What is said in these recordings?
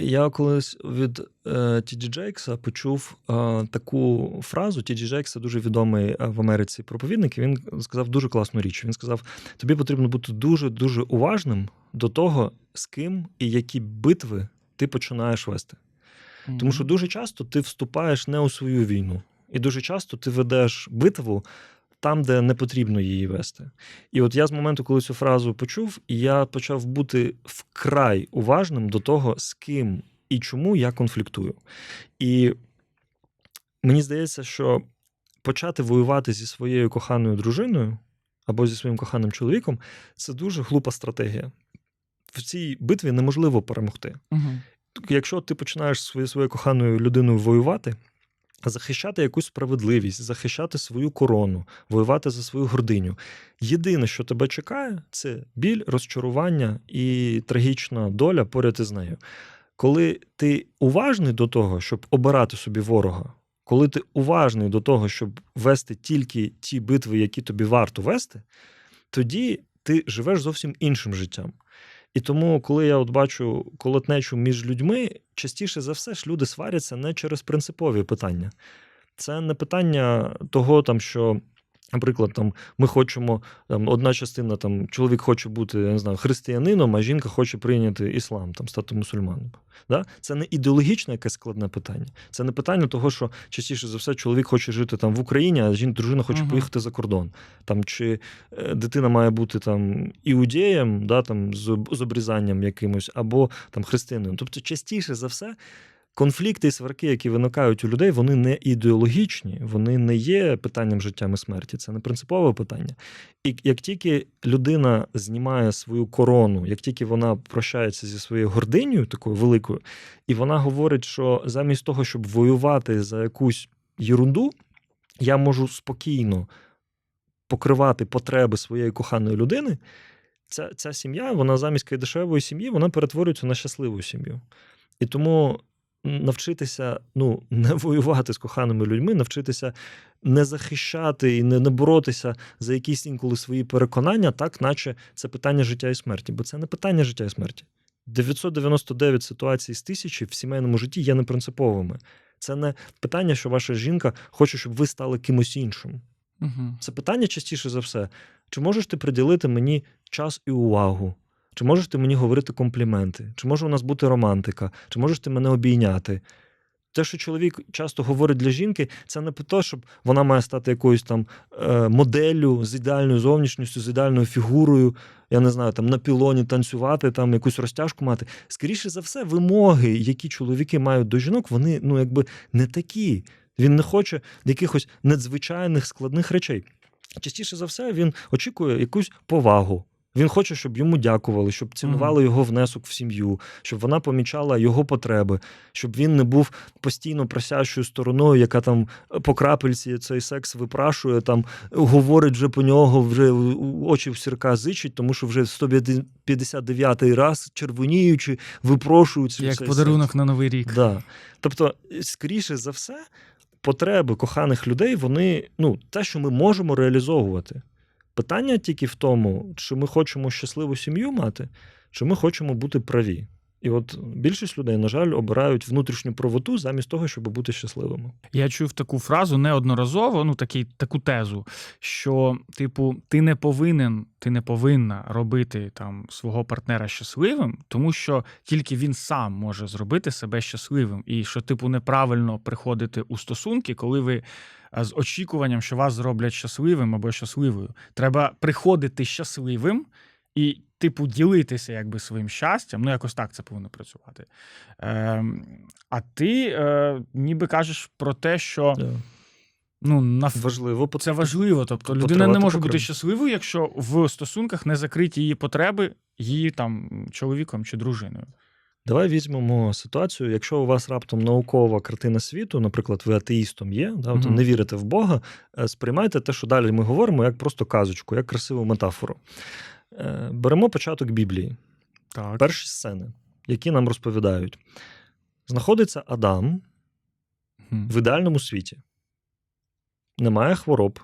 Я колись від е, Ті.Джі Джейкса почув е, таку фразу. Ті.Джі Джейкс дуже відомий е, в Америці проповідник. і Він сказав дуже класну річ. Він сказав: тобі потрібно бути дуже дуже уважним до того, з ким і які битви ти починаєш вести. Тому що дуже часто ти вступаєш не у свою війну, і дуже часто ти ведеш битву там, де не потрібно її вести. І от я з моменту, коли цю фразу почув, я почав бути вкрай уважним до того, з ким і чому я конфліктую. І мені здається, що почати воювати зі своєю коханою дружиною або зі своїм коханим чоловіком це дуже глупа стратегія. В цій битві неможливо перемогти. Угу. Якщо ти починаєш своєю своєю коханою людиною воювати, захищати якусь справедливість, захищати свою корону, воювати за свою гординю. Єдине, що тебе чекає, це біль, розчарування і трагічна доля поряд із нею. Коли ти уважний до того, щоб обирати собі ворога, коли ти уважний до того, щоб вести тільки ті битви, які тобі варто вести, тоді ти живеш зовсім іншим життям. І тому, коли я от бачу колотнечу між людьми, частіше за все ж люди сваряться не через принципові питання. Це не питання того, там, що Наприклад, там ми хочемо, там одна частина там чоловік хоче бути я не знаю, християнином, а жінка хоче прийняти іслам, там стати мусульманом. Да? Це не ідеологічне якесь складне питання. Це не питання того, що частіше за все чоловік хоче жити там в Україні, а жінка дружина хоче uh поїхати за кордон. Там Чи е, дитина має бути там іудеєм, да, там з, з обрізанням якимось, або там християнином. Тобто, частіше за все. Конфлікти і сварки, які виникають у людей, вони не ідеологічні, вони не є питанням життя і смерті. Це не принципове питання. І як тільки людина знімає свою корону, як тільки вона прощається зі своєю гординею, такою великою, і вона говорить, що замість того, щоб воювати за якусь єрунду, я можу спокійно покривати потреби своєї коханої людини. Ця ця сім'я, вона замість дешевої сім'ї, вона перетворюється на щасливу сім'ю. І тому навчитися ну, не воювати з коханими людьми, навчитися не захищати і не, не боротися за якісь інколи свої переконання, так наче це питання життя і смерті. Бо це не питання життя і смерті. 999 ситуацій з тисячі в сімейному житті є непринциповими. Це не питання, що ваша жінка хоче, щоб ви стали кимось іншим. Угу. Це питання частіше за все. Чи можеш ти приділити мені час і увагу? Чи можеш ти мені говорити компліменти? Чи може у нас бути романтика? Чи можеш ти мене обійняти? Те, що чоловік часто говорить для жінки, це не про те, щоб вона має стати якоюсь там е, моделлю з ідеальною зовнішністю, з ідеальною фігурою, я не знаю, там на пілоні танцювати, там якусь розтяжку мати. Скоріше за все, вимоги, які чоловіки мають до жінок, вони ну якби не такі. Він не хоче якихось надзвичайних складних речей. Частіше за все, він очікує якусь повагу. Він хоче, щоб йому дякували, щоб цінували його внесок в сім'ю, щоб вона помічала його потреби, щоб він не був постійно просящою стороною, яка там по крапельці цей секс випрашує, там говорить вже по нього, вже очі в сірка зичить, тому що вже 159-й раз червоніючи, випрошують як подарунок секс. на новий рік. Да. Тобто, скоріше за все, потреби коханих людей, вони ну те, що ми можемо реалізовувати. Питання тільки в тому, чи ми хочемо щасливу сім'ю мати, чи ми хочемо бути праві. І от більшість людей, на жаль, обирають внутрішню правоту замість того, щоб бути щасливими. Я чув таку фразу неодноразово, ну такий, таку тезу, що, типу, ти не повинен, ти не повинна робити там свого партнера щасливим, тому що тільки він сам може зробити себе щасливим. І що, типу, неправильно приходити у стосунки, коли ви з очікуванням, що вас зроблять щасливим або щасливою. Треба приходити щасливим і, типу, ділитися якби своїм щастям. Ну, якось так це повинно працювати. Е, А ти е, ніби кажеш про те, що. Yeah. Ну, на... Важливо. Це важливо. Тобто людина не може бути щасливою, якщо в стосунках не закриті її потреби її там чоловіком чи дружиною. Давай візьмемо ситуацію, якщо у вас раптом наукова картина світу, наприклад, ви атеїстом є, да, mm-hmm. не вірите в Бога, е, сприймайте те, що далі ми говоримо, як просто казочку, як красиву метафору. Е, беремо початок Біблії. Так. Перші сцени, які нам розповідають, знаходиться Адам mm-hmm. в ідеальному світі. Немає хвороб,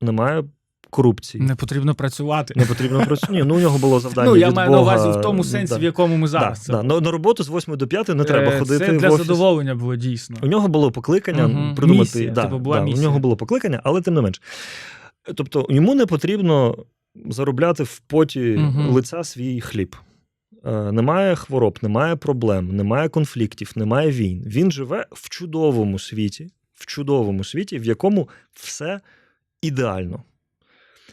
немає корупції. Не потрібно працювати. Не потрібно. Ні, ну у нього було завдання. Ну, я від маю на увазі в тому Ну, сенсі, да. в якому ми зараз. це да. На, роботу з 8 до 5 не треба Е, ходити Це для в офіс. задоволення було дійсно. У нього було покликання Мгм. придумати. Місія, да, типу, була да, у нього було покликання, але тим не менш. Тобто йому не потрібно заробляти в поті угу. лиця свій хліб. Е, Немає хвороб, немає проблем, немає конфліктів, немає війн. Він живе в чудовому світі, в чудовому світі, в якому все ідеально.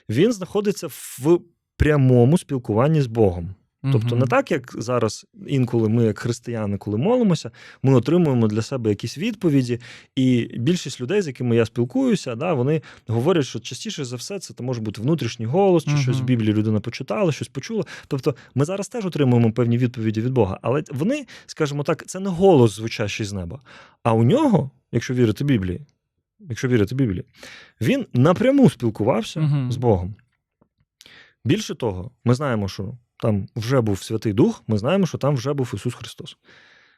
Він знаходиться в прямому спілкуванні з Богом. Тобто не так, як зараз інколи ми, як християни, коли молимося, ми отримуємо для себе якісь відповіді, і більшість людей, з якими я спілкуюся, да, вони говорять, що частіше за все це може бути внутрішній голос, чи Мгм. щось в Біблії людина почитала, щось почула. Тобто ми зараз теж отримуємо певні відповіді від Бога, але вони, скажімо так, це не голос звучащий з неба. А у нього, якщо вірити Біблії, якщо вірити Біблії, він напряму спілкувався Мгм. з Богом. Більше того, ми знаємо, що там вже був Святий Дух, ми знаємо, що там вже був Ісус Христос.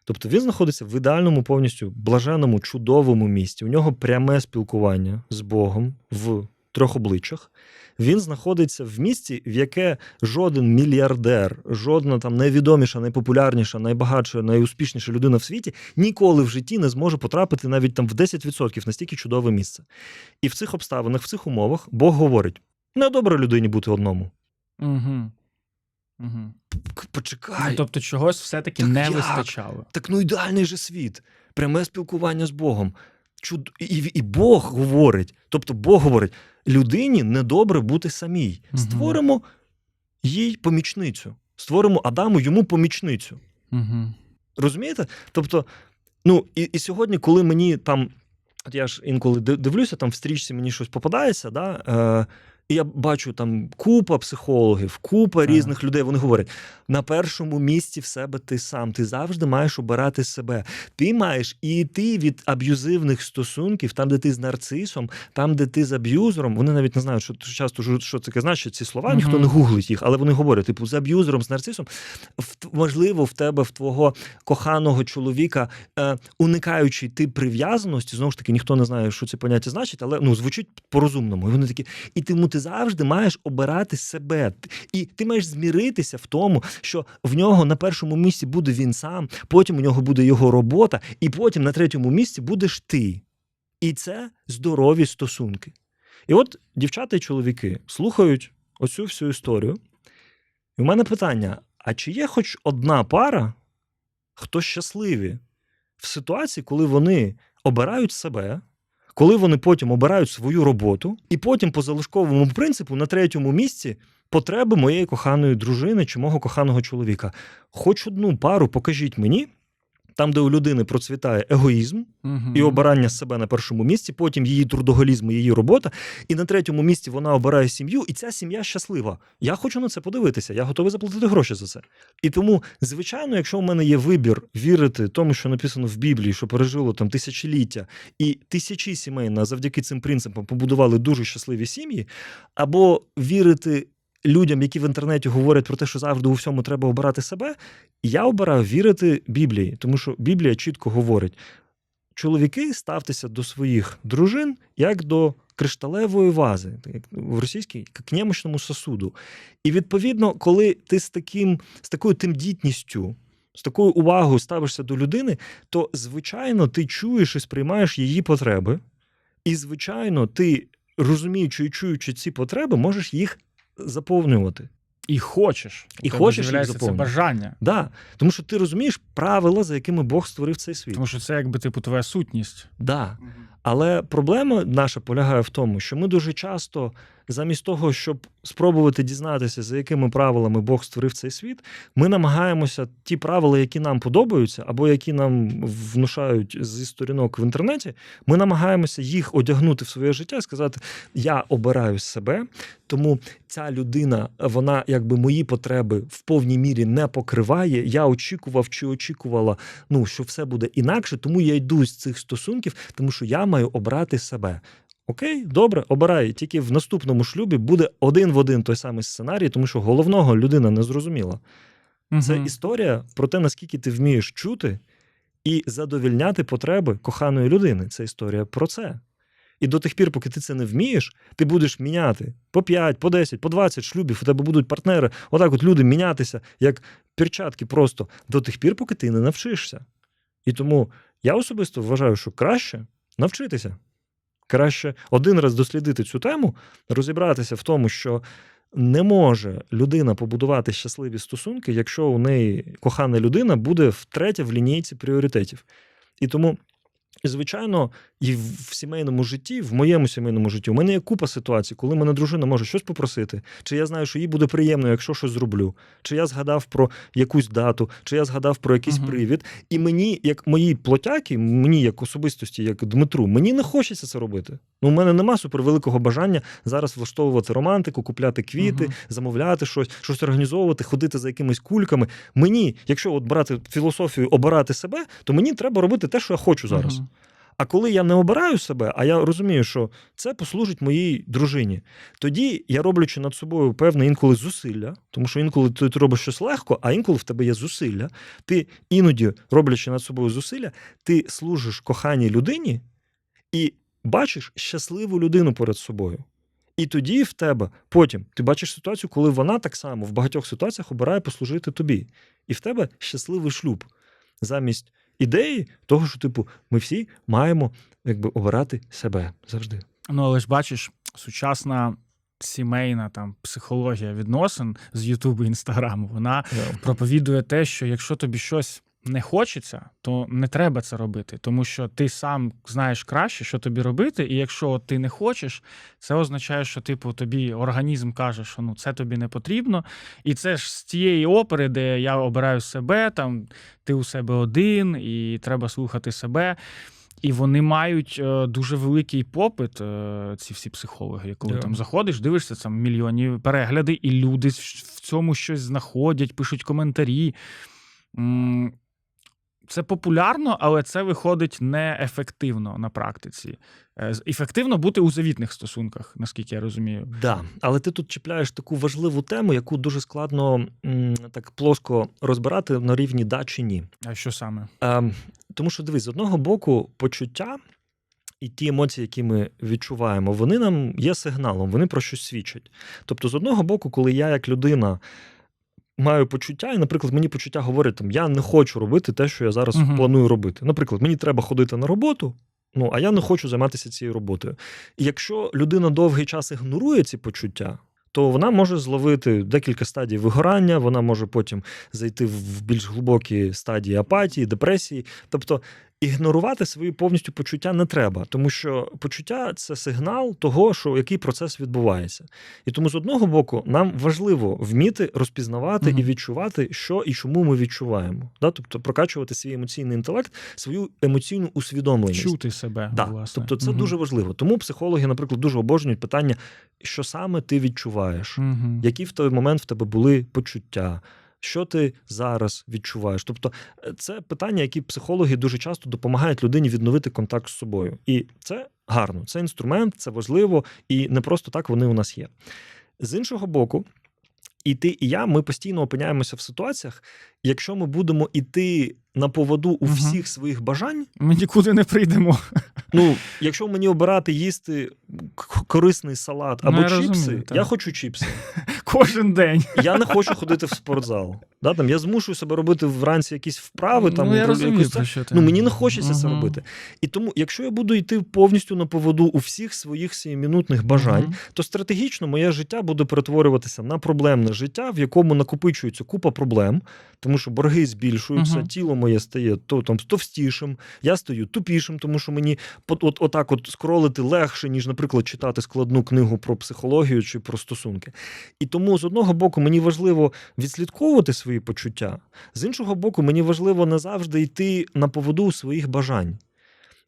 Тобто він знаходиться в ідеальному, повністю блаженному, чудовому місті. У нього пряме спілкування з Богом в трьох обличчях. Він знаходиться в місті, в яке жоден мільярдер, жодна там найвідоміша, найпопулярніша, найбагатша, найуспішніша людина в світі ніколи в житті не зможе потрапити навіть там в 10% настільки чудове місце. І в цих обставинах, в цих умовах Бог говорить: не добре людині бути одному. Мгм. К- Почекай. Ну, тобто чогось все-таки Так не як? вистачало. Так ну ідеальний же світ, пряме спілкування з Богом. Чуд... І, і Бог говорить, тобто Бог говорить, людині недобре бути самій. Мгм. Створимо їй помічницю. Створимо Адаму йому помічницю. Угу. Розумієте? Тобто, ну і, і сьогодні, коли мені там, от я ж інколи дивлюся, там в стрічці мені щось попадається, да, е, і я бачу там купа психологів, купа Так. різних людей. Вони говорять: на першому місці в себе ти сам. Ти завжди маєш обирати себе. Ти маєш і йти від аб'юзивних стосунків, там, де ти з нарцисом, там, де ти з аб'юзером. Вони навіть не знають, що часто що- таке значить ці слова, ніхто Мгм. не гуглить їх, але вони говорять: типу, з аб'юзером, з нарцисом. Можливо, в тебе, в твого коханого чоловіка, е, уникаючий тип прив'язаності, знову ж таки, ніхто не знає, що це поняття значить, але ну звучить по-розумному. І вони такі, і тому ти завжди маєш обирати себе. І ти маєш зміритися в тому, що в нього на першому місці буде він сам, потім у нього буде його робота, і потім на третьому місці будеш ти. І це здорові стосунки. І от дівчата і чоловіки слухають оцю всю історію. І в мене питання: а чи є хоч одна пара, хто щасливі в ситуації, коли вони обирають себе, коли вони потім обирають свою роботу, і потім по залишковому принципу на третьому місці потреби моєї коханої дружини чи мого коханого чоловіка. Хоч одну пару покажіть мені, там, де у людини процвітає егоїзм, Угу. і обирання себе на першому місці, потім її трудоголізм, і її робота. І на третьому місці вона обирає сім'ю, і ця сім'я щаслива. Я хочу на це подивитися, я готовий заплатити гроші за це. І тому, звичайно, якщо у мене є вибір вірити тому, що написано в Біблії, що пережило там тисячоліття, і тисячі сімей на- завдяки цим принципам побудували дуже щасливі сім'ї, або вірити. Людям, які в інтернеті говорять про те, що завжди у всьому треба обирати себе, я обираю вірити Біблії, тому що Біблія чітко говорить: чоловіки ставтеся до своїх дружин як до кришталевої вази, як в російській як немощному сосуду. І відповідно, коли ти з таким, з такою тимдітністю, з такою увагою ставишся до людини, то звичайно ти чуєш і сприймаєш її потреби, і звичайно, ти розуміючи і чуючи ці потреби, можеш їх заповнювати. І хочеш. І тебе хочеш їх це бажання. Да, тому що ти розумієш правила, за якими Бог створив цей світ. Тому що це якби типу твоя сутність. Да. Але проблема наша полягає в тому, що ми дуже часто, замість того, щоб спробувати дізнатися, за якими правилами Бог створив цей світ, ми намагаємося ті правила, які нам подобаються, або які нам внушають зі сторінок в інтернеті, ми намагаємося їх одягнути в своє життя і сказати: я обираю себе, тому ця людина, вона якби мої потреби в повній мірі не покриває. Я очікував чи очікувала, ну що все буде інакше, тому я йду з цих стосунків, тому що я маю обрати себе. Окей, добре, обирай. Тільки в наступному шлюбі буде один в один той самий сценарій, тому що головного людина не зрозуміла. Це історія про те, наскільки ти вмієш чути і задовільняти потреби коханої людини. Це історія про це. І до тих пір, поки ти це не вмієш, ти будеш міняти по 5, по 10, по 20 шлюбів. У тебе будуть партнери. Отак, от люди мінятися, як перчатки, просто до тих пір, поки ти не навчишся. І тому я особисто вважаю, що краще навчитися. Краще один раз дослідити цю тему, розібратися в тому, що не може людина побудувати щасливі стосунки, якщо у неї кохана людина буде втретє в лінійці пріоритетів. І тому, звичайно, і в сімейному житті, в моєму сімейному житті, у мене є купа ситуацій, коли мене дружина може щось попросити, чи я знаю, що їй буде приємно, якщо щось зроблю, чи я згадав про якусь дату, чи я згадав про якийсь Мгм. привід. І мені, як моїй плотяки, мені як особистості, як Дмитру, мені не хочеться це робити. Ну, у мене нема супервеликого бажання зараз влаштовувати романтику, купляти квіти, Мгм. замовляти щось, щось організовувати, ходити за якимись кульками. Мені, якщо от брати філософію обирати себе, то мені треба робити те, що я хочу зараз. Мгм. А коли я не обираю себе, а я розумію, що це послужить моїй дружині, тоді я роблячи над собою певне інколи зусилля, тому що інколи ти, робиш щось легко, а інколи в тебе є зусилля. Ти іноді, роблячи над собою зусилля, ти служиш коханій людині і бачиш щасливу людину перед собою. І тоді в тебе потім ти бачиш ситуацію, коли вона так само в багатьох ситуаціях обирає послужити тобі. І в тебе щасливий шлюб замість ідеї того, що, типу, ми всі маємо якби обирати себе завжди. Ну, але ж бачиш, сучасна сімейна там психологія відносин з Ютубу і Інстаграму, вона проповідує те, що якщо тобі щось не хочеться, то не треба це робити, тому що ти сам знаєш краще, що тобі робити, і якщо ти не хочеш, це означає, що типу тобі організм каже, що ну це тобі не потрібно. І це ж з тієї опери, де я обираю себе, там ти у себе один, і треба слухати себе. І вони мають е, дуже великий попит, е, ці всі психологи. Коли Да. там заходиш, дивишся там мільйонні перегляди, і люди в цьому щось знаходять, пишуть коментарі. Це популярно, але це виходить неефективно на практиці. Е, Ефективно бути у завітних стосунках, наскільки я розумію. Да, але ти тут чіпляєш таку важливу тему, яку дуже складно так плоско розбирати на рівні да чи ні. А що саме? Ем, тому що дивись, з одного боку, почуття і ті емоції, які ми відчуваємо, вони нам є сигналом, вони про щось свідчать. Тобто, з одного боку, коли я як людина. Маю почуття, і, наприклад, мені почуття говорять, там, я не хочу робити те, що я зараз Мгм. планую робити. Наприклад, мені треба ходити на роботу, ну, а я не хочу займатися цією роботою. І якщо людина довгий час ігнорує ці почуття, то вона може зловити декілька стадій вигорання, вона може потім зайти в більш глибокі стадії апатії, депресії. Тобто ігнорувати свої повністю почуття не треба, тому що почуття це сигнал того, що який процес відбувається. І тому з одного боку нам важливо вміти розпізнавати Мгм. і відчувати, що і чому ми відчуваємо. Да? Тобто прокачувати свій емоційний інтелект, свою емоційну усвідомленість. Чути себе. Да. власне. Тобто це Мгм. дуже важливо. Тому психологи, наприклад, дуже обожнюють питання, що саме ти відчуваєш, Мгм. які в той момент в тебе були почуття. Що ти зараз відчуваєш? Тобто, е, це питання, які психологи дуже часто допомагають людині відновити контакт з собою. І це гарно, це інструмент, це важливо, і не просто так вони у нас є. З іншого боку, і ти, і я, ми постійно опиняємося в ситуаціях, якщо ми будемо іти на поводу у всіх своїх бажань, Ми нікуди не прийдемо. Ну, якщо мені обирати їсти корисний салат Ну, або я чіпси, розумію, я хочу чіпси. Кожен день. Я не хочу ходити в спортзал. Да, там, я змушую себе робити вранці якісь вправи. Там, ну, я розумію, якусь про що ти. Ну, мені не хочеться це робити. І тому, якщо я буду йти повністю на поводу у всіх своїх сімімінутних бажань, Мгм. то стратегічно моє життя буде перетворюватися на проблемне життя, в якому накопичується купа проблем, тому що борги збільшуються, Мгм. тіло моє стає то там товстішим, я стаю тупішим, тому що мені от, отак от скролити легше, ніж, наприклад, читати складну книгу про психологію чи про стосунки. І тому з одного боку мені важливо відслідковувати свої почуття, з іншого боку, мені важливо не завжди йти на поводу своїх бажань.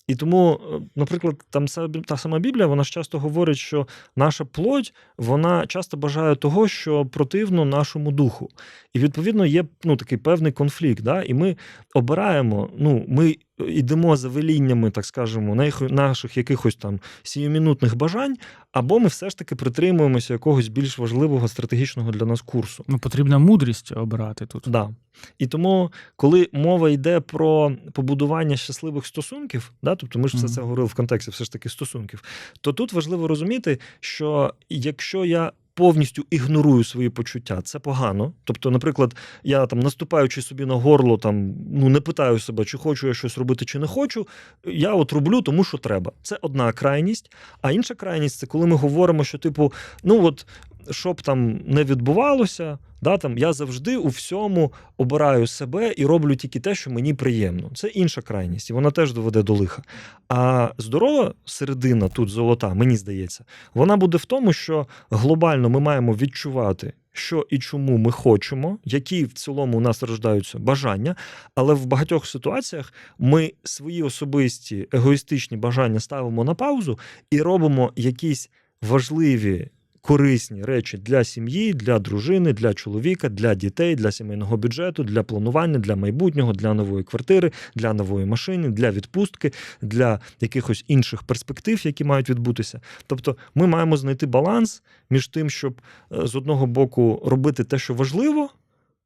І тому, е, наприклад, там та сама Біблія, вона ж часто говорить, що наша плоть вона часто бажає того, що противно нашому духу. І відповідно є ну, такий певний конфлікт. Да? І ми обираємо, ну, ми йдемо за веліннями, так скажемо, наших якихось там сіюмінутних бажань, або ми все ж таки притримуємося якогось більш важливого стратегічного для нас курсу. Ну, потрібна мудрість обирати тут. Да. І тому, коли мова йде про побудування щасливих стосунків, да, тобто ми ж все це говорили в контексті все ж таки стосунків, то тут важливо розуміти, що якщо я повністю ігнорую свої почуття, це погано. Тобто, наприклад, я там наступаючи собі на горло, там ну не питаю себе, чи хочу я щось робити, чи не хочу. Я от роблю, тому що треба. Це одна крайність. А інша крайність це коли ми говоримо, що типу, ну от щоб там не відбувалося, да, там, я завжди у всьому обираю себе і роблю тільки те, що мені приємно. Це інша крайність, і вона теж доведе до лиха. А здорова середина тут золота, мені здається, вона буде в тому, що глобально ми маємо відчувати. Що і чому ми хочемо, які в цілому у нас рождаються бажання, але в багатьох ситуаціях ми свої особисті егоїстичні бажання ставимо на паузу і робимо якісь важливі корисні речі для сім'ї, для дружини, для чоловіка, для дітей, для сімейного бюджету, для планування, для майбутнього, для нової квартири, для нової машини, для відпустки, для якихось інших перспектив, які мають відбутися. Тобто, ми маємо знайти баланс між тим, щоб е, з одного боку робити те, що важливо,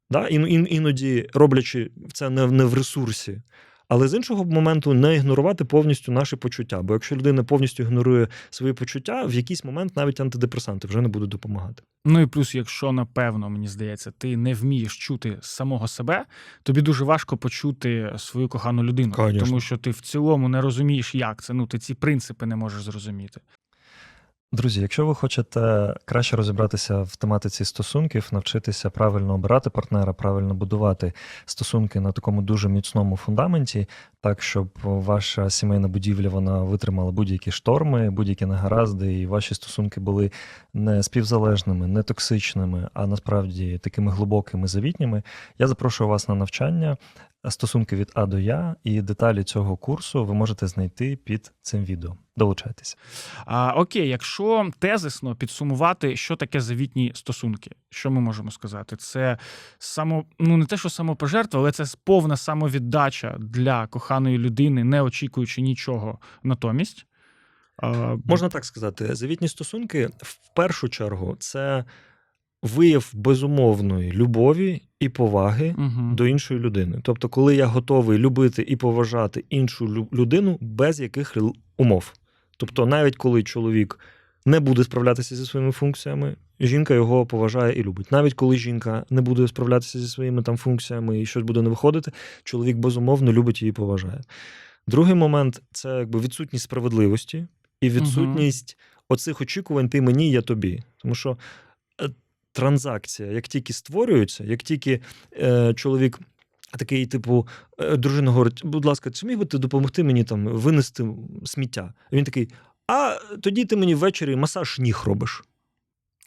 да, ін- ін- іноді роблячи це не в ресурсі. Але з іншого моменту не ігнорувати повністю наші почуття. Бо якщо людина повністю ігнорує свої почуття, в якийсь момент навіть антидепресанти вже не будуть допомагати. Ну і плюс, якщо напевно, мені здається, ти не вмієш чути самого себе, тобі дуже важко почути свою кохану людину, Конечно. тому що ти в цілому не розумієш, як це. Ну ти ці принципи не можеш зрозуміти. Друзі, якщо ви хочете краще розібратися в тематиці стосунків, навчитися правильно обирати партнера, правильно будувати стосунки на такому дуже міцному фундаменті, так щоб ваша сімейна будівля вона витримала будь-які шторми, будь-які негаразди, і ваші стосунки були не співзалежними, не токсичними, а насправді такими глибокими, завітніми, я запрошую вас на навчання. Стосунки від А до Я і деталі цього курсу ви можете знайти під цим відео. Долучайтеся. А, окей, якщо тезисно підсумувати, що таке завітні стосунки, що ми можемо сказати? Це само, ну не те, що самопожертва, але це повна самовіддача для коханої людини, не очікуючи нічого натомість. А, Можна так сказати, завітні стосунки в першу чергу це вияв безумовної любові і поваги Угу. до іншої людини. Тобто, коли я готовий любити і поважати іншу людину без яких умов. Тобто, навіть коли чоловік не буде справлятися зі своїми функціями, жінка його поважає і любить. Навіть коли жінка не буде справлятися зі своїми там функціями і щось буде не виходити, чоловік безумовно любить її і поважає. Другий момент це якби відсутність справедливості і відсутність оцих очікувань ти мені, я тобі. Тому що е, транзакція, як тільки створюється, як тільки е, чоловік. Такий, типу, е, дружина говорить: будь ласка, чи міг би ти допомогти мені там винести сміття? І він такий: а тоді ти мені ввечері масаж ніг робиш.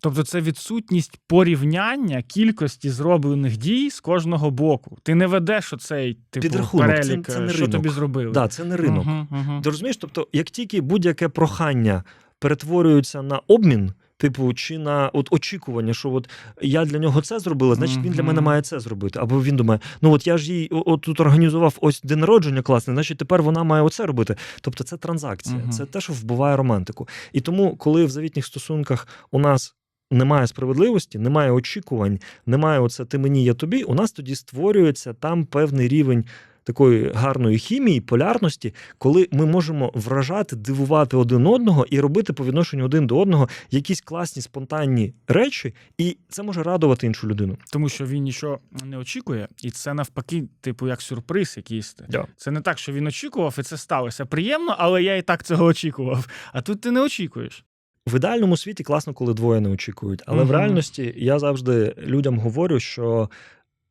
Тобто це відсутність порівняння кількості зроблених дій з кожного боку. Ти не ведеш оцей типу Підрахунок, це- перелік, це не що ринок. тобі зробили. Да, це не ринок. Угу, угу. Ти розумієш? Тобто, як тільки будь-яке прохання перетворюється на обмін, типу, чи на от очікування, що от я для нього це зробила, значить він для мене має це зробити. Або він думає, ну от я ж їй от тут організував ось день народження класний, значить тепер вона має оце робити. Тобто це транзакція, Мгм. це те, що вбиває романтику. І тому, коли в завітніх стосунках у нас. Немає справедливості, немає очікувань, немає оце ти мені, я тобі. У нас тоді створюється там певний рівень такої гарної хімії, полярності, коли ми можемо вражати, дивувати один одного і робити по відношенню один до одного якісь класні спонтанні речі, і це може радувати іншу людину. Тому що він нічого не очікує, і це навпаки, типу, як сюрприз якийсь. Да. Це не так, що він очікував, і це сталося. Приємно, але я і так цього очікував. А тут ти не очікуєш. В ідеальному світі класно, коли двоє не очікують. Але в реальності я завжди людям говорю, що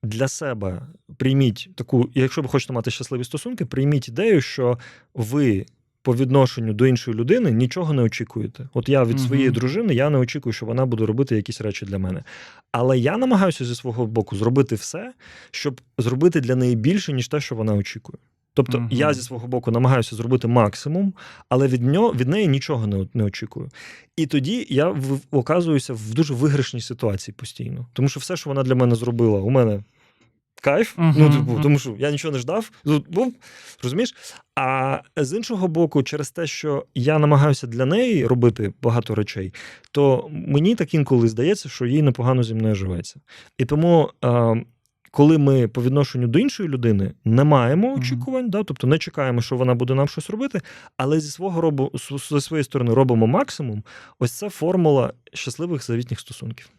для себе прийміть таку, якщо ви хочете мати щасливі стосунки, прийміть ідею, що ви. По відношенню до іншої людини нічого не очікуєте. От я від своєї дружини я не очікую, що вона буде робити якісь речі для мене. Але я намагаюся зі свого боку зробити все, щоб зробити для неї більше, ніж те, що вона очікує. Тобто Мгм. я зі свого боку намагаюся зробити максимум, але від нього від неї нічого не, не очікую. І тоді я в, оказуюся в дуже виграшній ситуації постійно. Тому що все, що вона для мене зробила, у мене кайф. Мгм, Ну, типу, тому що я нічого не ждав. Тут, був, розумієш? А з іншого боку, через те, що я намагаюся для неї робити багато речей, то мені так інколи здається, що їй непогано зі мною живеться. І тому. Е, коли ми по відношенню до іншої людини не маємо очікувань, да, тобто не чекаємо, що вона буде нам щось робити, але зі свого робу, зі своєї сторони робимо максимум, ось це формула щасливих завітніх стосунків.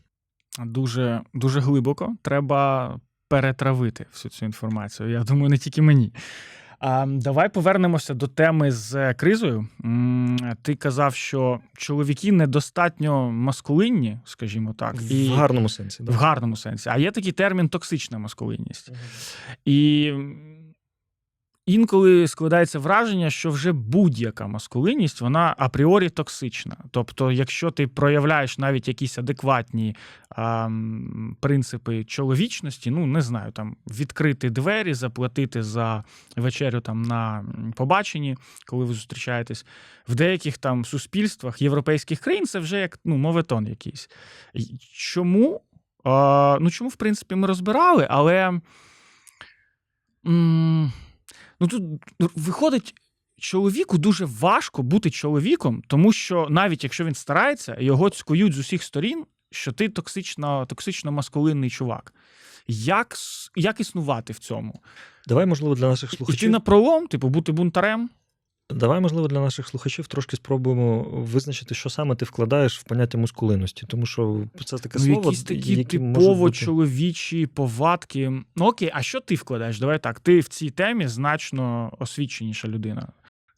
Дуже, дуже глибоко. Треба перетравити всю цю інформацію. Я думаю, не тільки мені. А, давай повернемося до теми з кризою. М, Ти казав, що чоловіки недостатньо маскулинні, скажімо так, і В гарному сенсі. в гарному сенсі. А є такий термін токсична маскулинність. І м, інколи складається враження, що вже будь-яка маскулинність, вона апріорі токсична. Тобто, якщо ти проявляєш навіть якісь адекватні а, принципи чоловічності, ну не знаю, там відкрити двері, заплатити за вечерю там на побаченні, коли ви зустрічаєтесь, в деяких там суспільствах європейських країн це вже як ну, моветон якийсь. Чому? А, ну, чому, в принципі, ми розбирали, але. м, Ну тут виходить, чоловіку дуже важко бути чоловіком, тому що навіть якщо він старається, його цькують з усіх сторін, що ти токсично, токсично маскулинний чувак. Як, як існувати в цьому? Давай, можливо, для наших Іти слухачів. на пролом, типу, бути бунтарем? Давай, можливо, для наших слухачів трошки спробуємо визначити, що саме ти вкладаєш в поняття мускулинності, тому що це таке Ну, слово, якісь такі які типово чоловічі повадки. Ну окей, а що ти вкладаєш? Давай так. Ти в цій темі значно освіченіша людина.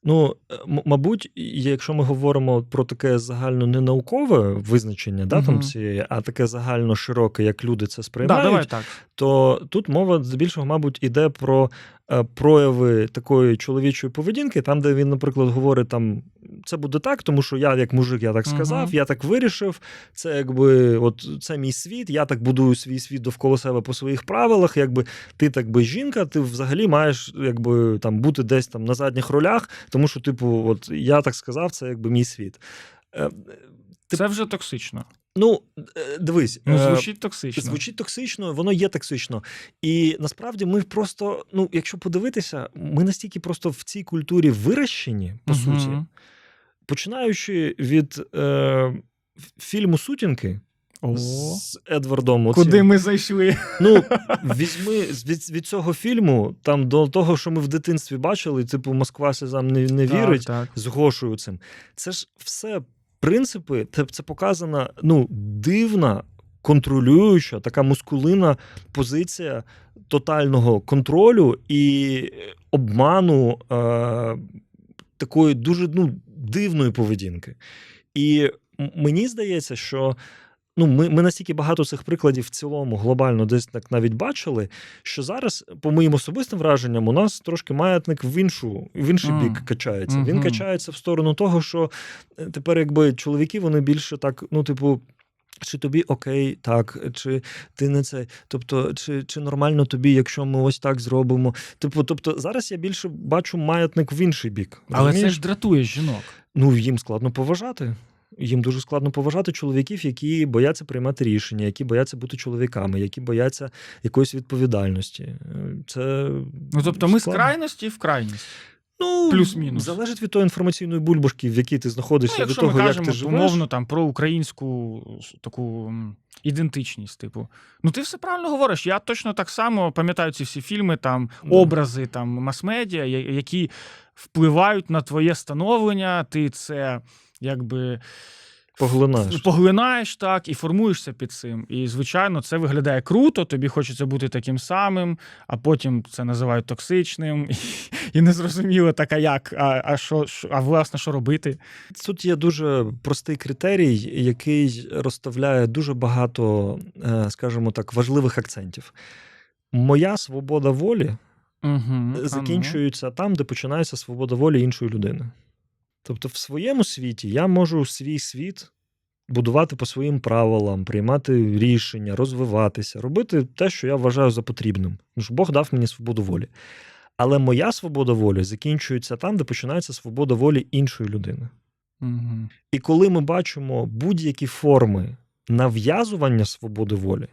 Ну, м- мабуть, якщо ми говоримо про таке загально не наукове визначення, да, там цієї, а таке загально широке, як люди це Да, сприймають, давай так. то тут мова здебільшого, мабуть, іде про е, прояви такої чоловічої поведінки, там, де він, наприклад, говорить, там це буде так, тому що я, як мужик, я так сказав, Мгм. я так вирішив. Це якби от це мій світ, я так будую свій світ довкола себе по своїх правилах. Якби ти так би жінка, ти взагалі маєш якби там бути десь там на задніх ролях, тому що, типу, от я так сказав, це якби мій світ. Е, Це вже токсично. Ну, е, дивись, Ну, е, звучить токсично. Звучить токсично, воно є токсично. І насправді ми просто, ну, якщо подивитися, ми настільки просто в цій культурі вирощені, по Мгм. суті, починаючи від е, фільму Сутінки О, з Едвардом. оцим. куди ми зайшли? Ну, візьми від, від цього фільму, там до того, що ми в дитинстві бачили, типу, Москва сльозам не, не вірить Так, так. з Гошою цим. Це ж все принципи, це, показана ну, дивна, контролююча, така мускулина позиція тотального контролю і обману е, такої дуже ну, дивної поведінки. І мені здається, що. Ну, ми, ми настільки багато цих прикладів в цілому глобально десь так навіть бачили, що зараз, по моїм особистим враженням, у нас трошки маятник в іншу, в інший Мгм. бік качається. Він качається в сторону того, що е, тепер, якби чоловіки, вони більше так, ну, типу. Чи тобі окей, так, чи ти не це, тобто, чи, чи нормально тобі, якщо ми ось так зробимо? Типу, тобто, зараз я більше бачу маятник в інший бік. Але це ж дратує жінок. Ну, їм складно поважати. Їм дуже складно поважати чоловіків, які бояться приймати рішення, які бояться бути чоловіками, які бояться якоїсь відповідальності. Е, Це Ну тобто, ми з крайності в крайність. ну, плюс-мінус. залежить від тої інформаційної бульбашки, в якій ти Ну, знаходишся, від якщо того, ми як ти живеш. умовно там про українську таку ідентичність, типу. Ну ти все правильно говориш. Я точно так само пам'ятаю ці всі фільми, там Да. образи там мас-медіа, які впливають на твоє становлення. Ти це якби. Поглинаєш. Поглинаєш так і формуєшся під цим. І, звичайно, це виглядає круто, тобі хочеться бути таким самим, а потім це називають токсичним, і, і незрозуміло так, а як, а, а, що, а власне, що робити? Тут є дуже простий критерій, який розставляє дуже багато, е, скажімо так, важливих акцентів. Моя свобода волі Угу, закінчується там, де починається свобода волі іншої людини. Тобто, в своєму світі я можу свій світ будувати по своїм правилам, приймати рішення, розвиватися, робити те, що я вважаю за потрібним. Тому що Бог дав мені свободу волі. Але моя свобода волі закінчується там, де починається свобода волі іншої людини. Угу. І коли ми бачимо будь-які форми нав'язування свободи волі,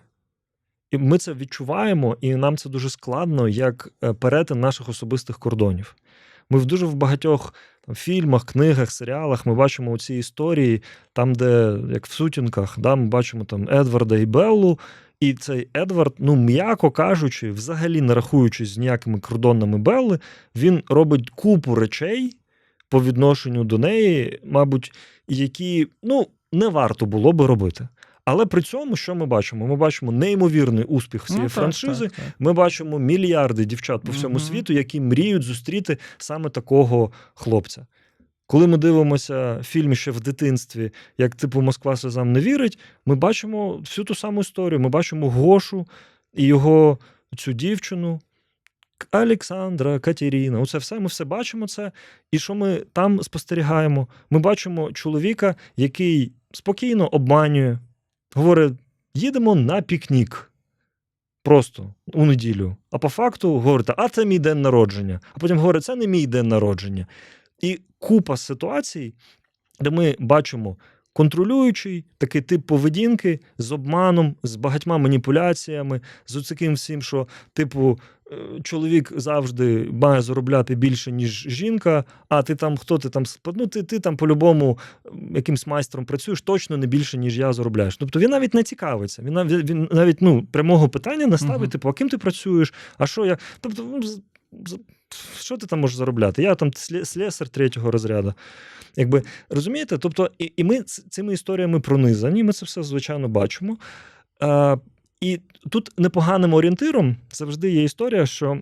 І ми це відчуваємо, і нам це дуже складно як е, перетин наших особистих кордонів. Ми в дуже в багатьох там, фільмах, книгах, серіалах ми бачимо ці історії, там, де, як в сутінках, да, ми бачимо там Едварда і Беллу. І цей Едвард, ну м'яко кажучи, взагалі не рахуючись з ніякими кордонами Белли, він робить купу речей по відношенню до неї, мабуть, які ну, не варто було би робити. Але при цьому, що ми бачимо? Ми бачимо неймовірний успіх цієї Ну, франшизи. так, так. Ми бачимо мільярди дівчат по всьому Мгм. світу, які мріють зустріти саме такого хлопця. Коли ми дивимося фільми ще в дитинстві, як типу Москва сльозам не вірить, ми бачимо всю ту саму історію. Ми бачимо Гошу і його цю дівчину. Олександра, Катеріна, оце все ми все бачимо це. І що ми там спостерігаємо? Ми бачимо чоловіка, який спокійно обманює, говорить: їдемо на пікнік. Просто у неділю. А по факту говорить, а це мій день народження. А потім говорить, це не мій день народження. І купа ситуацій, де ми бачимо контролюючий такий тип поведінки з обманом, з багатьма маніпуляціями, з таким всім, що, типу, чоловік завжди має заробляти більше, ніж жінка, а ти там хто ти там ну, ти, ти там по-любому якимсь майстром працюєш точно не більше, ніж я заробляєш. Тобто він навіть не цікавиться. Він навіть, він навіть ну, прямого питання не ставить, Мгм. типу, а ким ти працюєш? А що я? Тобто, ну, що ти там можеш заробляти? Я там слесар третього розряду. Якби розумієте? Тобто, і, і ми цими історіями пронизані, ми це все звичайно бачимо. І тут непоганим орієнтиром завжди є історія, що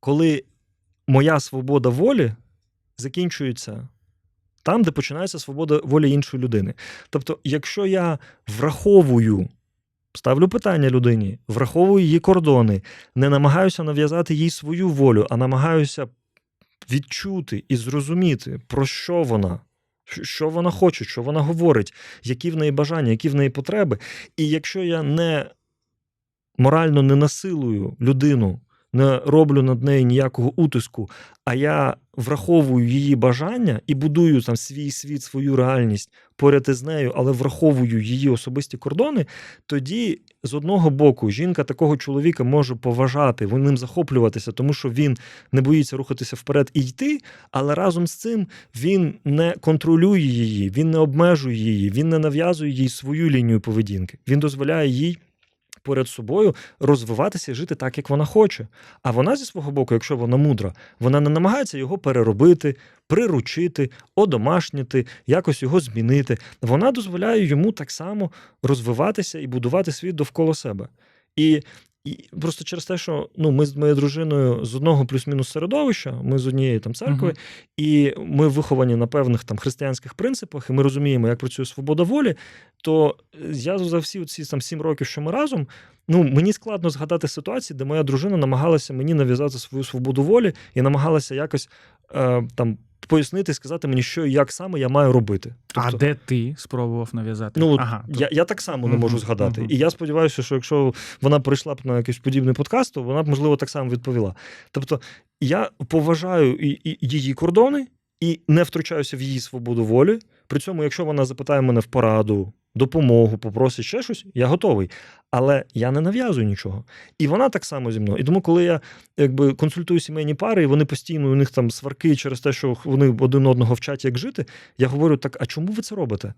коли моя свобода волі закінчується там, де починається свобода волі іншої людини. Тобто, якщо я враховую, ставлю питання людині, враховую її кордони, не намагаюся нав'язати їй свою волю, а намагаюся відчути і зрозуміти, про що вона. Що вона хоче, що вона говорить, які в неї бажання, які в неї потреби. І якщо я не морально не насилую людину, не роблю над нею ніякого утиску, а я враховую її бажання і будую там свій світ, свою реальність поряд із нею, але враховую її особисті кордони, тоді з одного боку жінка такого чоловіка може поважати, ним захоплюватися, тому що він не боїться рухатися вперед і йти, але разом з цим він не контролює її, він не обмежує її, він не нав'язує їй свою лінію поведінки. Він дозволяє їй. Поряд собою розвиватися і жити так, як вона хоче. А вона зі свого боку, якщо вона мудра, вона не намагається його переробити, приручити, одомашнити, якось його змінити. Вона дозволяє йому так само розвиватися і будувати світ довкола себе. І, і просто через те, що ну, ми з моєю дружиною з одного плюс-мінус середовища, ми з однієї там церкви, Мгм. і ми виховані на певних там християнських принципах, і ми розуміємо, як працює свобода волі. То я за всі ці там сім років, що ми разом, ну мені складно згадати ситуації, де моя дружина намагалася мені нав'язати свою свободу волі і намагалася якось е, там пояснити, сказати мені, що і як саме я маю робити. а де ти спробував нав'язати? Ну, ага, я, я так само не можу згадати. мгм. І я сподіваюся, що якщо вона прийшла б на якийсь подібний подкаст, то вона б, можливо, так само відповіла. Тобто, я поважаю і, і її кордони і не втручаюся в її свободу волі. При цьому, якщо вона запитає мене в пораду, допомогу, попросить ще щось, я готовий. Але я не нав'язую нічого. І вона так само зі мною. І тому, коли я якби консультую сімейні пари, і вони постійно у них там сварки через те, що вони один одного вчать, як жити, я говорю: так, а чому ви це робите?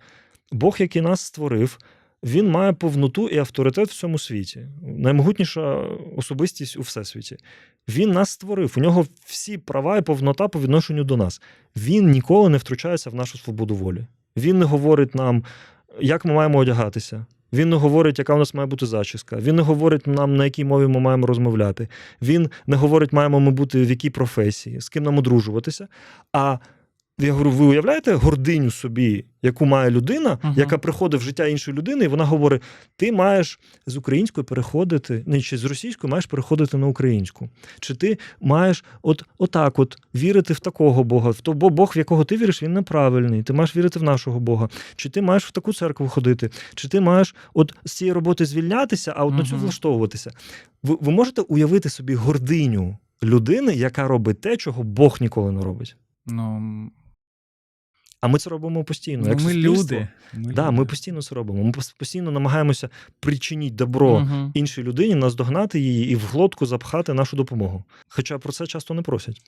Бог, який нас створив, він має повноту і авторитет в цьому світі, наймогутніша особистість у всесвіті. Він нас створив. У нього всі права і повнота по відношенню до нас. Він ніколи не втручається в нашу свободу волі. Він не говорить нам, як ми маємо одягатися. Він не говорить, яка у нас має бути зачіска. Він не говорить нам, на якій мові ми маємо розмовляти. Він не говорить, маємо ми бути в якій професії, з ким нам одружуватися. А я говорю, ви уявляєте гординю собі, яку має людина, Мгм. яка приходить в життя іншої людини, і вона говорить: ти маєш з української переходити, не чи з російської маєш переходити на українську. Чи ти маєш от отак, от вірити в такого Бога, в то Бог, в якого ти віриш, він неправильний. Ти маєш вірити в нашого Бога. Чи ти маєш в таку церкву ходити, чи ти маєш от з цієї роботи звільнятися, а от на цю влаштовуватися. Ви, ви можете уявити собі гординю людини, яка робить те, чого Бог ніколи не робить. Ну, А ми це робимо постійно. Ну, як ми суспільство. люди. Ми Да, ми постійно це робимо. Ми постійно намагаємося причинити добро угу. іншій людині, наздогнати її і в глотку запхати нашу допомогу. Хоча про це часто не просять.